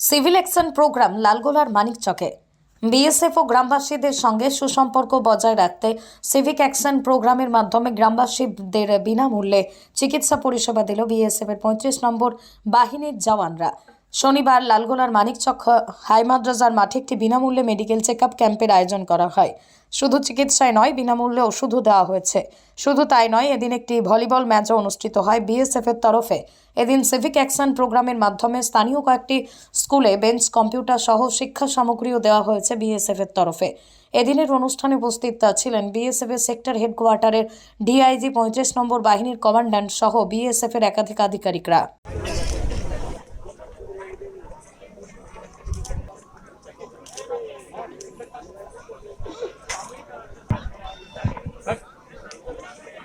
Civil action programme লালগোলার মানিক চকে BSF ও গ্রামবাসীদের সঙ্গে সুসম্পর্ক বজায় রাখতে সিভিক অ্যাকশন প্রোগ্রামের মাধ্যমে গ্রামবাসীদের বিনামূল্যে চিকিৎসা পরিষেবা দিল বিএসএফ এর পঁয়ত্রিশ নম্বর বাহিনীর জওয়ানরা। শনিবার লালগোলার মানিকচক হাই মাদ্রাসার মাঠে একটি বিনামূল্যে মেডিকেল চেক আপ ক্যাম্পের আয়োজন করা হয়। শুধু চিকিৎসায় নয়, বিনামূল্যে ওষুধও দেওয়া হয়েছে। শুধু তাই নয়, এদিন একটি ভলিবল ম্যাচও অনুষ্ঠিত হয় বিএসএফ এর তরফে। এদিন সিভিক অ্যাকশন প্রোগ্রামের মাধ্যমে স্থানীয় কয়েকটি স্কুলে বেঞ্চ, কম্পিউটার সহ শিক্ষা সামগ্রীও দেওয়া হয়েছে বিএসএফ এর তরফে। এদিনের অনুষ্ঠানে উপস্থিত ছিলেন বিএসএফ এর সেক্টর হেডকোয়ার্টারের ডিআইজি পঁয়ত্রিশ নম্বর বাহিনীর কমান্ড্যান্ট সহ বিএসএফ এর একাধিক আধিকারিকরা।